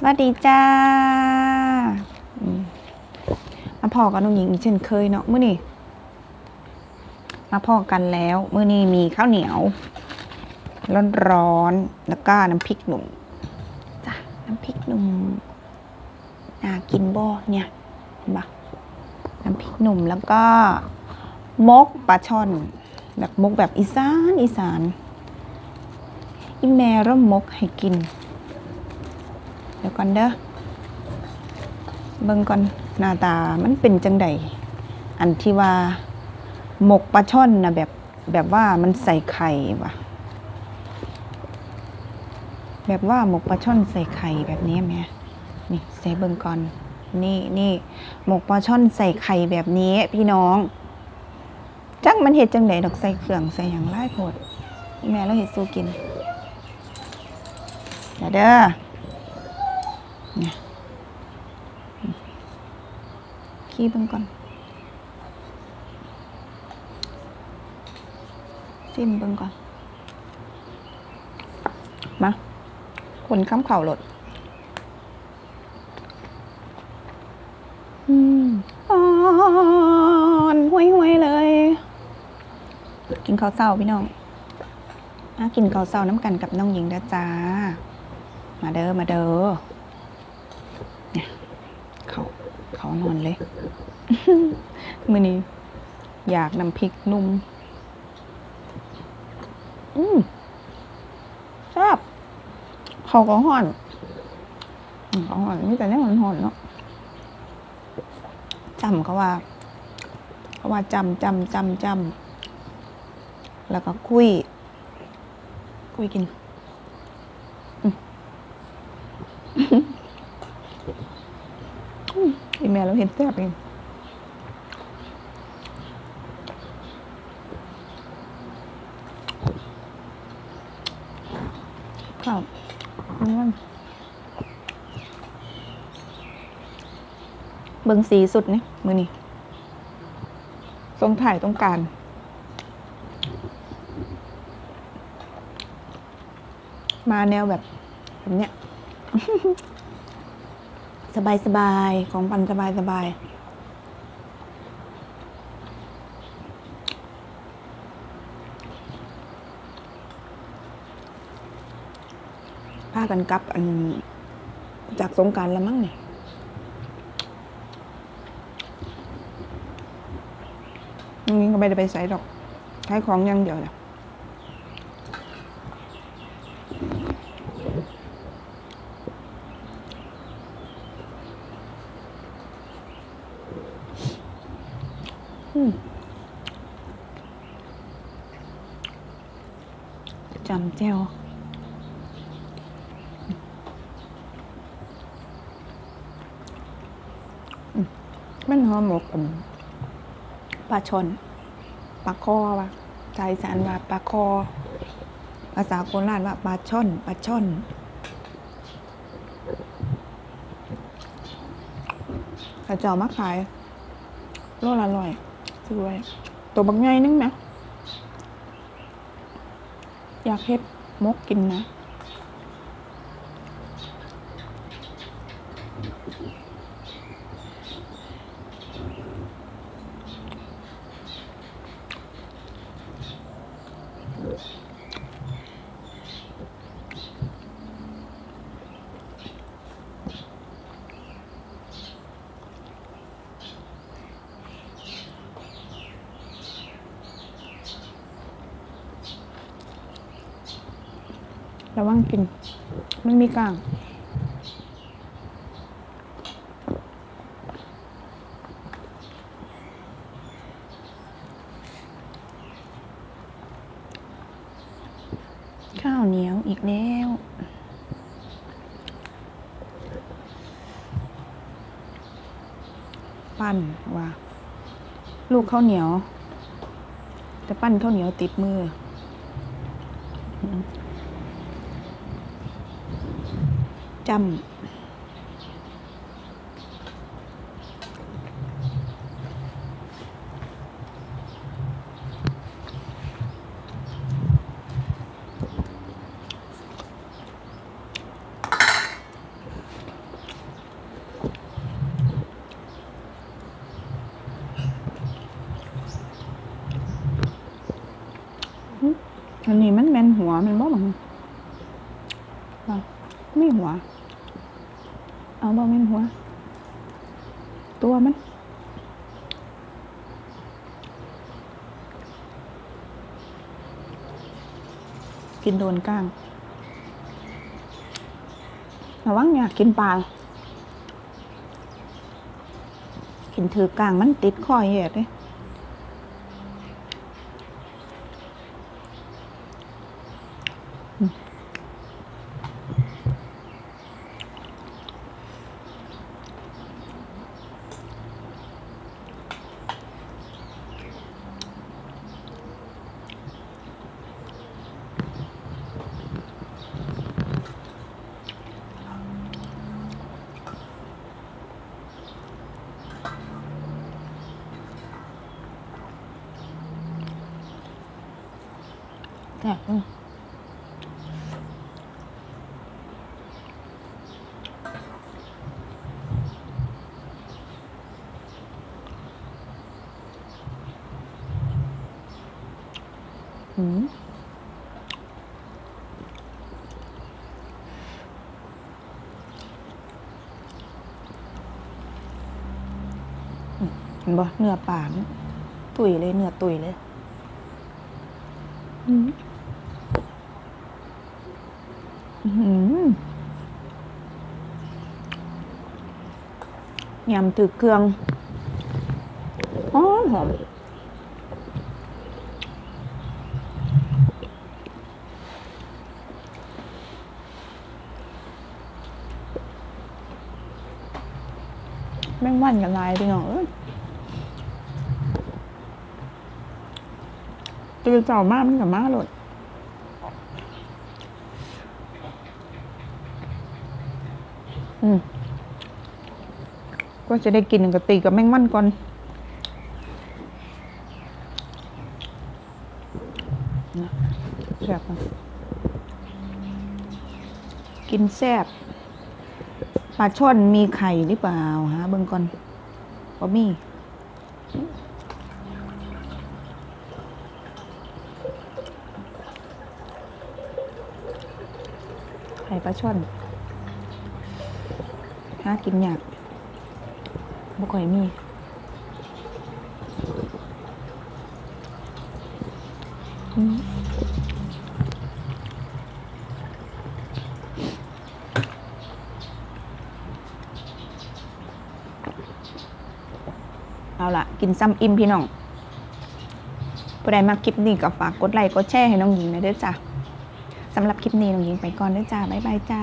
สวัสดีจ้ามาพอกับน้องหญิงอีกเช่นเคยเนาะมื้อนี้มาพอกันแล้วมื้อนี้มีข้าวเหนียว ร้อนๆแล้วก็น้ำพริกหนุ่มจ้ะน้ำพริกหนุ่มน่ากินบ่เนี่ยเห็นปะน้ำพริกหนุ่มแล้วก็มกปลาช่อน แบบมกแบบอีสานอีสานอีแม่ร่มมกให้กิน เดี๋ยวก่อนเด้อเบิ่งก่อนหน้าตามันเป็นจังใดอันที่ว่าหมกปลาช่อนนะแบบแบบว่ามันใส่ไข่ว่ะ แบบว่าหมกปลาช่อนใส่ไข่แบบนี้ไหมนี่ใส่เบิ่งก่อนนี่นี่หมกปลาช่อนใส่ไข่แบบนี้ พี่น้องจักมันเห็ดจังไดดอกใส่เครื่องใส่อย่างไรโพด แม่เราเห็ดสู้กินเดี๋ยวเด้อ เนี่ยขี้เบิ่งก่อนซิมเบิ่งก่อน มาคนข้ามเข่าหลดอืมอ่อนห่วยห่วยๆเลย กินข้าวเศร้าพี่น้องมากินข้าวเศร้าน้ำกันกับน้องหญิงด้จ้า มาเด้อ มาเด้อ เนี่ย เขา เขานอนเลย มือนี้ อยากนำพริกนุ่ม อืมแซ่บเขาก็ห่อนเขาห่อนนี่แต่เนี่ยมันห่อนเนาะจำเขาว่าเขาว่าจำจำจำจำแล้วก็คุยคุยกิน อีแม่ เราเห็นแซ่บเองข้าวนั่นเบิงสีสุดนี่มือนี่ทรงถ่ายต้องการมาแนวแบบแบบเนี้ย สบายสบายของปันสบายสบายพากันกลับอันจากสงการแล้วมั้งเนี่ยนี่ก็ไม่ได้ไปใส่ดอกขายของอย่างเดียวแหล จำเจ้วอืมมันหอมหมกปลาชนปลาคอว่ะใจสารว่าปลาคอ ภาษาโคราชว่าปลาช่อนปลาช่อนข้าเจ้ามาขาย โลละร้อย ซื้อไว้ตัวบางไงนึงนะ อยากเฮ็ดมกกินนะ ระวังกิน มันมีกลางข้าวเหนียวอีกแล้ว ปั้นว่าลูกข้าวเหนียว แต่ปั้นข้าวเหนียวติดมือ จำอันนี้มันแมนหัวมันบ่มันมีหัว เอาบอม่นหัว ตัวมันกินโดนก้างระวังเนี่ยกินปลา กินถือกลางมันติดคอเหยดเลย แซ่บอืมอืมอืมเห็นบ่เนื้อปลามันตุยเลยเนื้อตุยเลย อืมอื้อหือ ยำถือเครื่องหอมหอมแม่งวันกับลายพี่น้องเอ้ยตื่นเจ้ามากมันกับมาหลด ก็จะได้กินกับตีกับแมงมันก่อน แซ่บกินแซ่บปลาช่อนมีไข่หรือเปล่าฮะเบิ่งก่อนบ่มีไข่ปลาช่อนหากินยาก บ่ค่อยมีอืมเอาละกินซ้ำอิ่มพี่น้องผู้ใดมาคลิปนี้ก็ฝากกดไลค์กดแชร์ให้น้องหญิงหนะเด้อจ้ะสำหรับคลิปนี้น้องหญิงไปก่อนเด้อจ้า บ๊ายบายจ้า